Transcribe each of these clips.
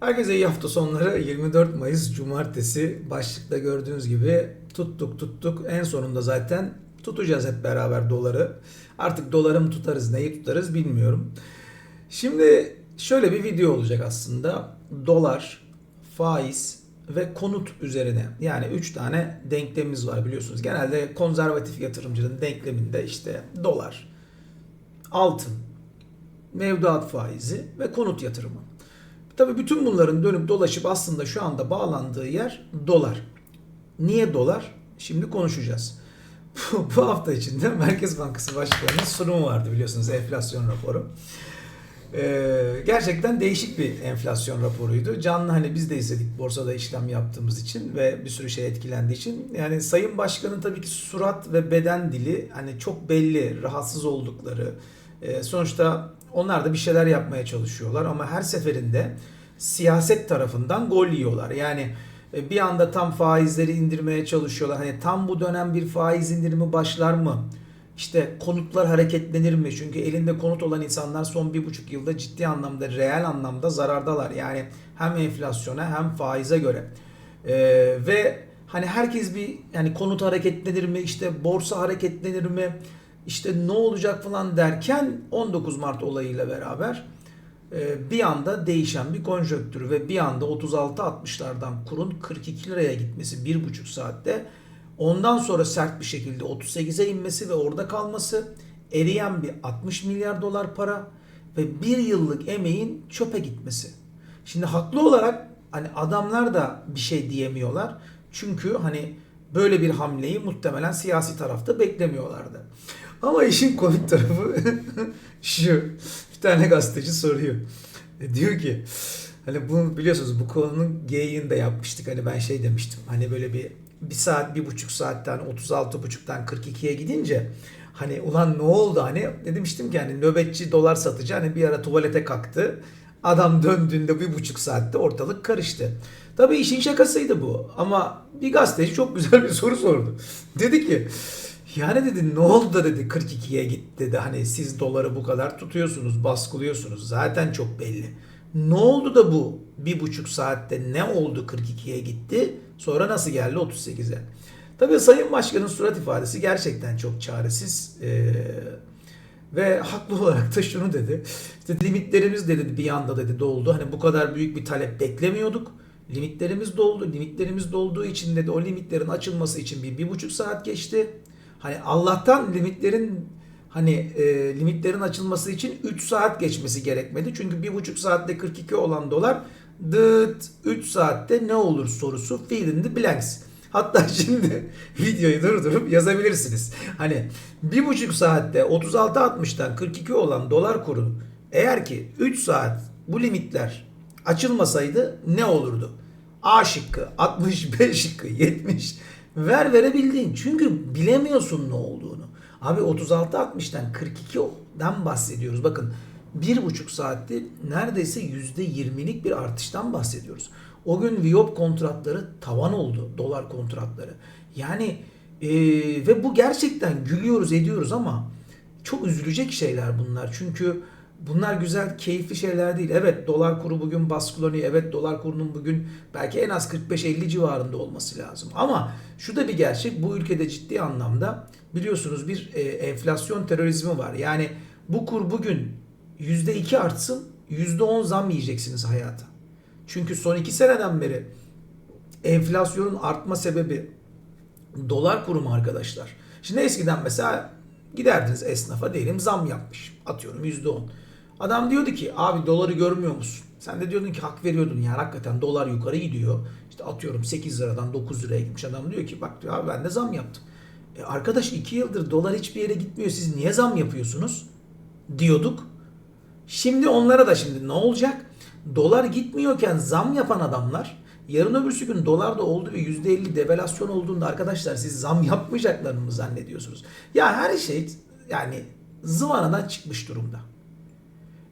Herkese iyi hafta sonları. 24 Mayıs Cumartesi başlıkta gördüğünüz gibi tuttuk tuttuk. En sonunda zaten tutacağız hep beraber doları. Artık doları mı tutarız neyi tutarız bilmiyorum. Şimdi şöyle bir video olacak aslında. Dolar, faiz ve konut üzerine. Yani 3 tane denklemimiz var biliyorsunuz. Genelde konservatif yatırımcının denkleminde işte dolar, altın, mevduat faizi ve konut yatırımı. Tabii bütün bunların dönüp dolaşıp aslında şu anda bağlandığı yer dolar. Niye dolar? Şimdi konuşacağız. Bu hafta içinde Merkez Bankası Başkanı'nın sunumu vardı biliyorsunuz enflasyon raporu. Ee, gerçekten değişik bir enflasyon raporuydu. Canlı hani biz de izledik borsada işlem yaptığımız için ve bir sürü şey etkilendiği için. Yani Sayın Başkan'ın tabii ki surat ve beden dili hani çok belli rahatsız oldukları. Ee, sonuçta onlar da bir şeyler yapmaya çalışıyorlar ama her seferinde siyaset tarafından gol yiyorlar. Yani e, bir anda tam faizleri indirmeye çalışıyorlar. Hani tam bu dönem bir faiz indirimi başlar mı? İşte konutlar hareketlenir mi? Çünkü elinde konut olan insanlar son bir buçuk yılda ciddi anlamda, reel anlamda zarardalar. Yani hem enflasyona hem faize göre. Ee, ve hani herkes bir yani konut hareketlenir mi? İşte borsa hareketlenir mi? İşte ne olacak falan derken 19 Mart olayıyla beraber e, bir anda değişen bir konjonktür ve bir anda 36-60'lardan kurun 42 liraya gitmesi bir buçuk saatte ondan sonra sert bir şekilde 38'e inmesi ve orada kalması eriyen bir 60 milyar dolar para ve bir yıllık emeğin çöpe gitmesi. Şimdi haklı olarak hani adamlar da bir şey diyemiyorlar. Çünkü hani böyle bir hamleyi muhtemelen siyasi tarafta beklemiyorlardı. Ama işin komik tarafı şu. Bir tane gazeteci soruyor. E, diyor ki hani bunu biliyorsunuz bu konunun geyiğini de yapmıştık. Hani ben şey demiştim. Hani böyle bir bir saat, bir buçuk saatten 36 buçuktan 42'ye gidince hani ulan ne oldu hani ne demiştim ki hani nöbetçi dolar satıcı hani bir ara tuvalete kalktı. Adam döndüğünde bir buçuk saatte ortalık karıştı. Tabii işin şakasıydı bu. Ama bir gazeteci çok güzel bir soru sordu. Dedi ki yani dedi ne oldu da dedi 42'ye gitti dedi. Hani siz doları bu kadar tutuyorsunuz, baskılıyorsunuz. Zaten çok belli. Ne oldu da bu bir buçuk saatte ne oldu 42'ye gitti? Sonra nasıl geldi 38'e? Tabii Sayın Başkan'ın surat ifadesi gerçekten çok çaresiz. Ee, ve haklı olarak da şunu dedi. İşte limitlerimiz dedi bir anda dedi doldu. Hani bu kadar büyük bir talep beklemiyorduk. Limitlerimiz doldu. Limitlerimiz dolduğu için dedi o limitlerin açılması için bir, bir buçuk saat geçti. Hani Allah'tan limitlerin hani e, limitlerin açılması için 3 saat geçmesi gerekmedi. Çünkü bir buçuk saatte 42 olan dolar dıt 3 saatte ne olur sorusu fill in the blanks. Hatta şimdi videoyu durdurup yazabilirsiniz. Hani bir buçuk saatte 36.60'dan 42 olan dolar kuru eğer ki 3 saat bu limitler açılmasaydı ne olurdu? A şıkkı 60, B şıkkı 70 ver verebildiğin. Çünkü bilemiyorsun ne olduğunu. Abi 36-60'dan 42'den bahsediyoruz. Bakın bir buçuk saatte neredeyse %20'lik bir artıştan bahsediyoruz. O gün Viyop kontratları tavan oldu. Dolar kontratları. Yani e, ve bu gerçekten gülüyoruz ediyoruz ama çok üzülecek şeyler bunlar. Çünkü bunlar güzel, keyifli şeyler değil. Evet dolar kuru bugün baskılanıyor. Evet dolar kurunun bugün belki en az 45-50 civarında olması lazım. Ama şu da bir gerçek. Bu ülkede ciddi anlamda biliyorsunuz bir e, enflasyon terörizmi var. Yani bu kur bugün %2 artsın %10 zam yiyeceksiniz hayata. Çünkü son 2 seneden beri enflasyonun artma sebebi dolar kurumu arkadaşlar. Şimdi eskiden mesela giderdiniz esnafa diyelim zam yapmış. Atıyorum %10. Adam diyordu ki abi doları görmüyor musun? Sen de diyordun ki hak veriyordun yani hakikaten dolar yukarı gidiyor. İşte atıyorum 8 liradan 9 liraya gitmiş adam diyor ki bak diyor abi ben de zam yaptım. E arkadaş 2 yıldır dolar hiçbir yere gitmiyor siz niye zam yapıyorsunuz? Diyorduk. Şimdi onlara da şimdi ne olacak? Dolar gitmiyorken zam yapan adamlar yarın öbürsü gün dolar da oldu ve %50 devalüasyon olduğunda arkadaşlar siz zam yapmayacaklarını mı zannediyorsunuz? Ya her şey yani zıvanadan çıkmış durumda.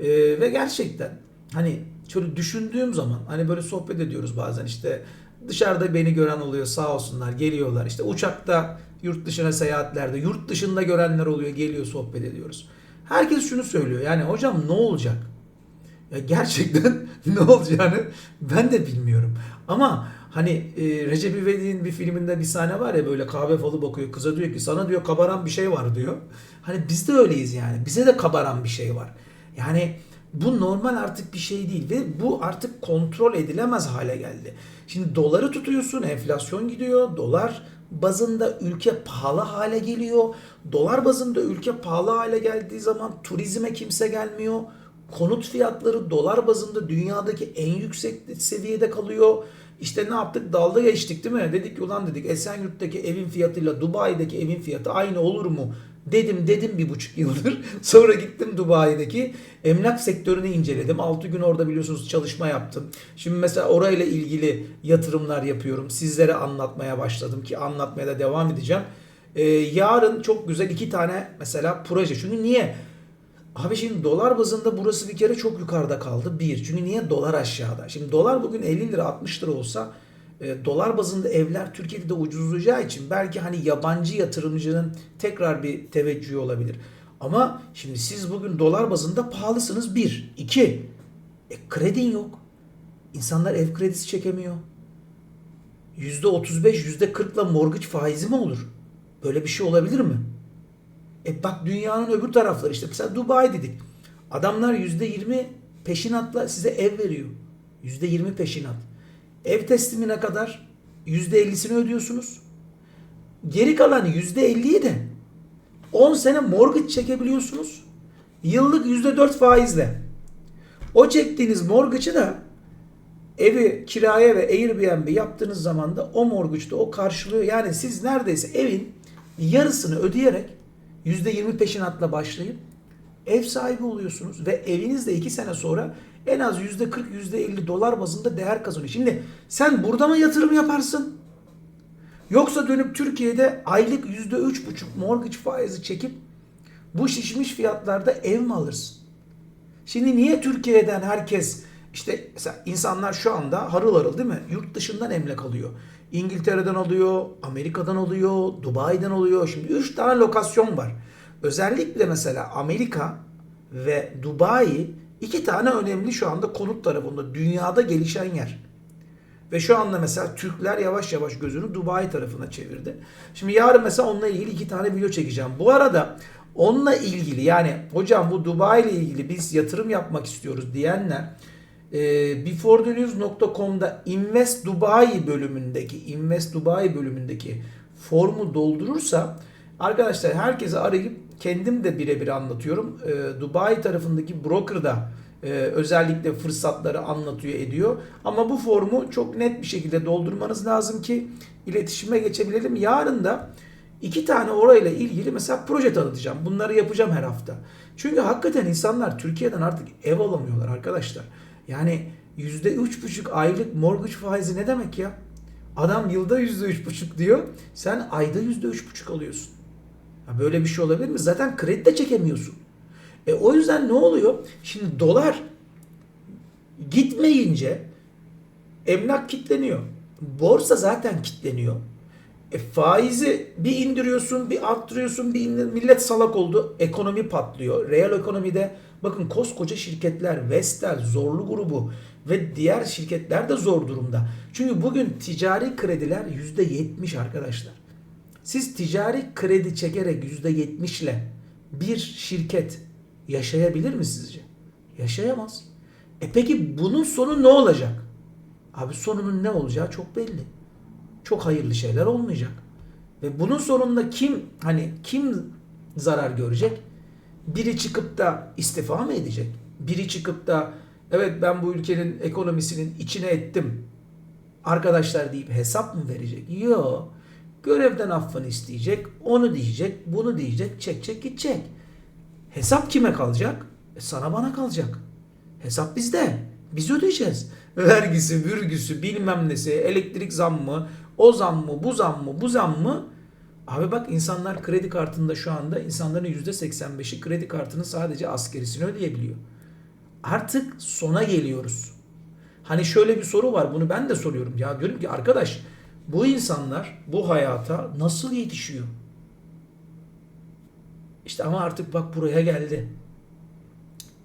Ee, ve gerçekten hani şöyle düşündüğüm zaman hani böyle sohbet ediyoruz bazen işte dışarıda beni gören oluyor sağ olsunlar geliyorlar işte uçakta yurt dışına seyahatlerde yurt dışında görenler oluyor geliyor sohbet ediyoruz. Herkes şunu söylüyor yani hocam ne olacak? Ya gerçekten ne olacağını ben de bilmiyorum. Ama hani e, Recep İvedik'in bir filminde bir sahne var ya böyle kahve falı bakıyor. Kıza diyor ki sana diyor kabaran bir şey var diyor. Hani biz de öyleyiz yani. Bize de kabaran bir şey var. Yani bu normal artık bir şey değil ve bu artık kontrol edilemez hale geldi. Şimdi doları tutuyorsun, enflasyon gidiyor, dolar bazında ülke pahalı hale geliyor. Dolar bazında ülke pahalı hale geldiği zaman turizme kimse gelmiyor. Konut fiyatları dolar bazında dünyadaki en yüksek seviyede kalıyor. İşte ne yaptık? Dalda geçtik değil mi? Dedik ki ulan dedik Esenyurt'taki evin fiyatıyla Dubai'deki evin fiyatı aynı olur mu? Dedim dedim bir buçuk yıldır. Sonra gittim Dubai'deki emlak sektörünü inceledim. 6 gün orada biliyorsunuz çalışma yaptım. Şimdi mesela orayla ilgili yatırımlar yapıyorum. Sizlere anlatmaya başladım ki anlatmaya da devam edeceğim. Ee, yarın çok güzel iki tane mesela proje. Çünkü niye? Abi şimdi dolar bazında burası bir kere çok yukarıda kaldı. Bir. Çünkü niye? Dolar aşağıda. Şimdi dolar bugün 50 lira 60 lira olsa e, dolar bazında evler Türkiye'de de ucuzlayacağı için belki hani yabancı yatırımcının tekrar bir teveccühü olabilir. Ama şimdi siz bugün dolar bazında pahalısınız. Bir. iki. E, kredin yok. İnsanlar ev kredisi çekemiyor. %35, %40'la mortgage faizi mi olur? Böyle bir şey olabilir mi? E bak dünyanın öbür tarafları işte mesela Dubai dedik. Adamlar %20 peşinatla size ev veriyor. %20 peşinat. Ev teslimine kadar %50'sini ödüyorsunuz. Geri kalan %50'yi de 10 sene mortgage çekebiliyorsunuz. Yıllık %4 faizle. O çektiğiniz mortgage'ı da evi kiraya ve Airbnb yaptığınız zaman da o mortgage'da o karşılıyor. Yani siz neredeyse evin yarısını ödeyerek %20 peşinatla başlayıp ev sahibi oluyorsunuz ve eviniz de 2 sene sonra en az %40 %50 dolar bazında değer kazanıyor. Şimdi sen burada mı yatırım yaparsın? Yoksa dönüp Türkiye'de aylık %3,5 mortgage faizi çekip bu şişmiş fiyatlarda ev mi alırsın? Şimdi niye Türkiye'den herkes işte insanlar şu anda harıl harıl değil mi? Yurt dışından emlak alıyor. İngiltere'den alıyor, Amerika'dan alıyor, Dubai'den alıyor. Şimdi 3 tane lokasyon var. Özellikle mesela Amerika ve Dubai iki tane önemli şu anda konut tarafında dünyada gelişen yer. Ve şu anda mesela Türkler yavaş yavaş gözünü Dubai tarafına çevirdi. Şimdi yarın mesela onunla ilgili iki tane video çekeceğim. Bu arada onunla ilgili yani hocam bu Dubai ile ilgili biz yatırım yapmak istiyoruz diyenler e, beforethenews.com'da Invest Dubai bölümündeki Invest Dubai bölümündeki formu doldurursa arkadaşlar herkese arayıp kendim de birebir anlatıyorum. E, Dubai tarafındaki broker da e, özellikle fırsatları anlatıyor ediyor. Ama bu formu çok net bir şekilde doldurmanız lazım ki iletişime geçebilelim. Yarın da iki tane orayla ilgili mesela proje tanıtacağım. Bunları yapacağım her hafta. Çünkü hakikaten insanlar Türkiye'den artık ev alamıyorlar arkadaşlar. Yani %3,5 aylık mortgage faizi ne demek ya? Adam yılda %3,5 diyor. Sen ayda %3,5 alıyorsun. Ya böyle bir şey olabilir mi? Zaten kredi de çekemiyorsun. E o yüzden ne oluyor? Şimdi dolar gitmeyince emlak kitleniyor. Borsa zaten kitleniyor. E faizi bir indiriyorsun, bir arttırıyorsun, bir indir, millet salak oldu. Ekonomi patlıyor. Reel ekonomide bakın koskoca şirketler, Vestel, Zorlu grubu ve diğer şirketler de zor durumda. Çünkü bugün ticari krediler %70 arkadaşlar. Siz ticari kredi çekerek %70 ile bir şirket yaşayabilir mi sizce? Yaşayamaz. E peki bunun sonu ne olacak? Abi sonunun ne olacağı çok belli. Çok hayırlı şeyler olmayacak. Ve bunun sonunda kim hani kim zarar görecek? Biri çıkıp da istifa mı edecek? Biri çıkıp da evet ben bu ülkenin ekonomisinin içine ettim arkadaşlar deyip hesap mı verecek? Yok. Görevden affını isteyecek, onu diyecek, bunu diyecek, çekecek gidecek. Hesap kime kalacak? E sana bana kalacak. Hesap bizde. Biz ödeyeceğiz. Vergisi, vürgüsü, bilmem nesi, elektrik zam mı, o zam mı, bu zam mı, bu zam mı? Abi bak insanlar kredi kartında şu anda insanların %85'i kredi kartının sadece askerisini ödeyebiliyor. Artık sona geliyoruz. Hani şöyle bir soru var bunu ben de soruyorum. Ya diyorum ki arkadaş bu insanlar bu hayata nasıl yetişiyor? İşte ama artık bak buraya geldi.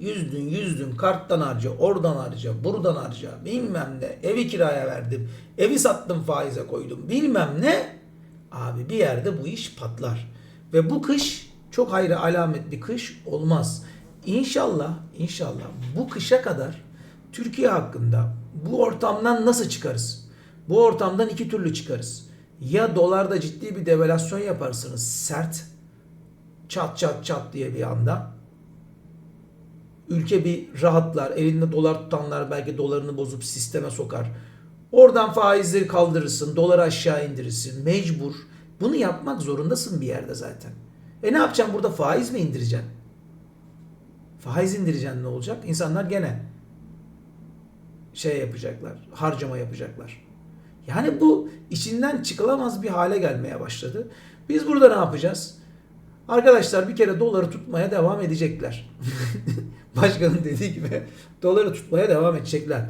Yüzdün yüzdün karttan harca, oradan harca, buradan harca, bilmem ne. Evi kiraya verdim, evi sattım faize koydum, bilmem ne. Abi bir yerde bu iş patlar. Ve bu kış çok hayra alamet bir kış olmaz. İnşallah, inşallah bu kışa kadar Türkiye hakkında bu ortamdan nasıl çıkarız? Bu ortamdan iki türlü çıkarız. Ya dolarda ciddi bir devalüasyon yaparsınız sert, çat çat çat diye bir anda. Ülke bir rahatlar, elinde dolar tutanlar belki dolarını bozup sisteme sokar. Oradan faizleri kaldırırsın, doları aşağı indirirsin. Mecbur. Bunu yapmak zorundasın bir yerde zaten. E ne yapacaksın burada faiz mi indireceksin? Faiz indireceksin ne olacak? İnsanlar gene şey yapacaklar, harcama yapacaklar. Yani bu içinden çıkılamaz bir hale gelmeye başladı. Biz burada ne yapacağız? Arkadaşlar bir kere doları tutmaya devam edecekler. Başkanın dediği gibi doları tutmaya devam edecekler.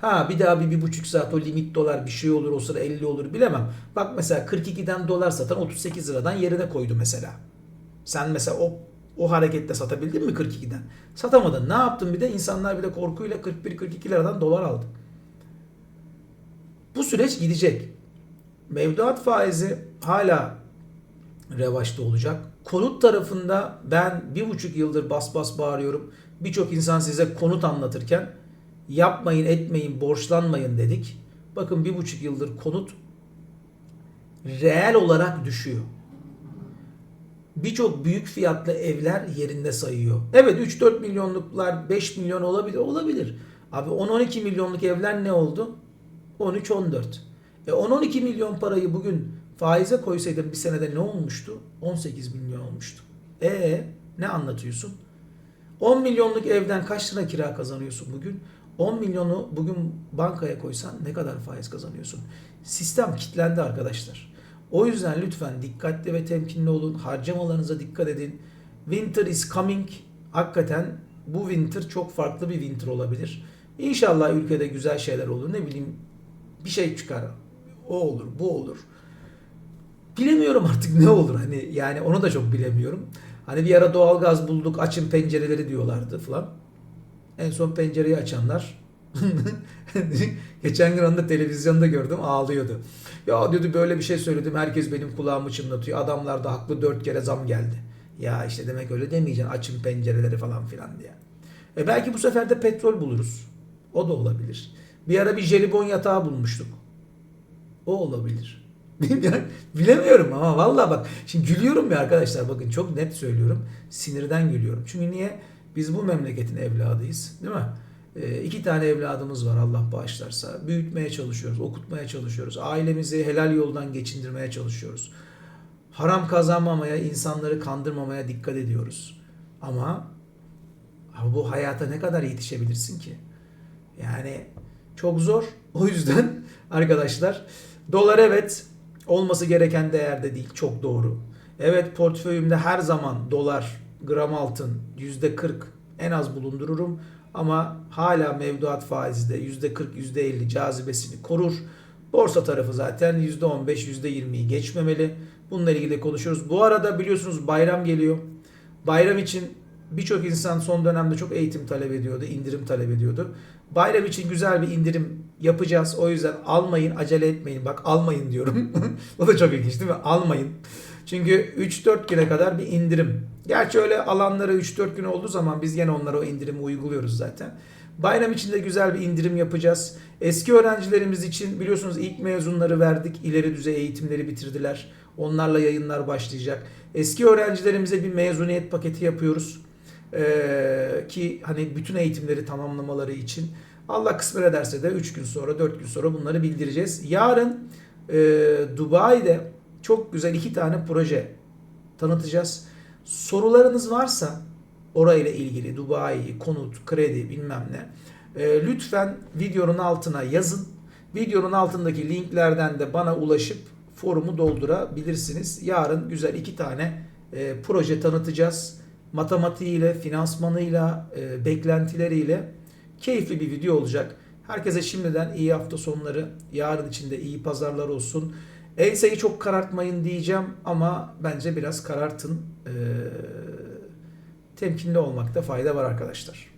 Ha bir daha bir, bir buçuk saat o limit dolar bir şey olur o sıra 50 olur bilemem. Bak mesela 42'den dolar satan 38 liradan yerine koydu mesela. Sen mesela o o harekette satabildin mi 42'den? Satamadın. Ne yaptın bir de? insanlar bir de korkuyla 41-42 liradan dolar aldı. Bu süreç gidecek. Mevduat faizi hala revaçta olacak. Konut tarafında ben bir buçuk yıldır bas bas bağırıyorum. Birçok insan size konut anlatırken yapmayın etmeyin borçlanmayın dedik. Bakın bir buçuk yıldır konut reel olarak düşüyor. Birçok büyük fiyatlı evler yerinde sayıyor. Evet 3-4 milyonluklar 5 milyon olabilir. Olabilir. Abi 10-12 milyonluk evler ne oldu? 13-14. E 10-12 milyon parayı bugün faize koysaydın bir senede ne olmuştu? 18 milyon olmuştu. E ne anlatıyorsun? 10 milyonluk evden kaç lira kira kazanıyorsun bugün? 10 milyonu bugün bankaya koysan ne kadar faiz kazanıyorsun? Sistem kilitlendi arkadaşlar. O yüzden lütfen dikkatli ve temkinli olun. Harcamalarınıza dikkat edin. Winter is coming. Hakikaten bu winter çok farklı bir winter olabilir. İnşallah ülkede güzel şeyler olur. Ne bileyim bir şey çıkar. O olur, bu olur. Bilemiyorum artık ne olur. Hani yani onu da çok bilemiyorum. Hani bir ara doğalgaz bulduk, açın pencereleri diyorlardı falan. En son pencereyi açanlar Geçen gün onu da televizyonda gördüm ağlıyordu. Ya diyordu böyle bir şey söyledim herkes benim kulağımı çınlatıyor. Adamlar da haklı dört kere zam geldi. Ya işte demek öyle demeyeceksin açın pencereleri falan filan diye. E belki bu sefer de petrol buluruz. O da olabilir. Bir ara bir jelibon yatağı bulmuştuk. O olabilir. Bilemiyorum ama vallahi bak şimdi gülüyorum ya arkadaşlar bakın çok net söylüyorum. Sinirden gülüyorum. Çünkü niye? Biz bu memleketin evladıyız değil mi? E, iki tane evladımız var Allah bağışlarsa. Büyütmeye çalışıyoruz, okutmaya çalışıyoruz. Ailemizi helal yoldan geçindirmeye çalışıyoruz. Haram kazanmamaya, insanları kandırmamaya dikkat ediyoruz. Ama bu hayata ne kadar yetişebilirsin ki? Yani çok zor. O yüzden arkadaşlar dolar evet olması gereken değerde değil. Çok doğru. Evet portföyümde her zaman dolar, gram altın %40 en az bulundururum. Ama hala mevduat faizi de %40, %50 cazibesini korur. Borsa tarafı zaten %15, %20'yi geçmemeli. Bununla ilgili konuşuyoruz. Bu arada biliyorsunuz bayram geliyor. Bayram için birçok insan son dönemde çok eğitim talep ediyordu, indirim talep ediyordu. Bayram için güzel bir indirim yapacağız. O yüzden almayın, acele etmeyin. Bak almayın diyorum. o da çok ilginç değil mi? Almayın. Çünkü 3-4 güne kadar bir indirim. Gerçi öyle alanlara 3-4 gün olduğu zaman biz yine onlara o indirimi uyguluyoruz zaten. Bayram içinde güzel bir indirim yapacağız. Eski öğrencilerimiz için biliyorsunuz ilk mezunları verdik. İleri düzey eğitimleri bitirdiler. Onlarla yayınlar başlayacak. Eski öğrencilerimize bir mezuniyet paketi yapıyoruz. Ee, ki hani bütün eğitimleri tamamlamaları için. Allah kısmet ederse de 3 gün sonra 4 gün sonra bunları bildireceğiz. Yarın e, Dubai'de çok güzel iki tane proje tanıtacağız. Sorularınız varsa orayla ilgili Dubai, konut, kredi bilmem ne e, lütfen videonun altına yazın. Videonun altındaki linklerden de bana ulaşıp forumu doldurabilirsiniz. Yarın güzel iki tane e, proje tanıtacağız. Matematiğiyle, finansmanıyla, e, beklentileriyle keyifli bir video olacak. Herkese şimdiden iyi hafta sonları, yarın içinde iyi pazarlar olsun. Enseyi çok karartmayın diyeceğim ama bence biraz karartın. Ee, temkinli olmakta fayda var arkadaşlar.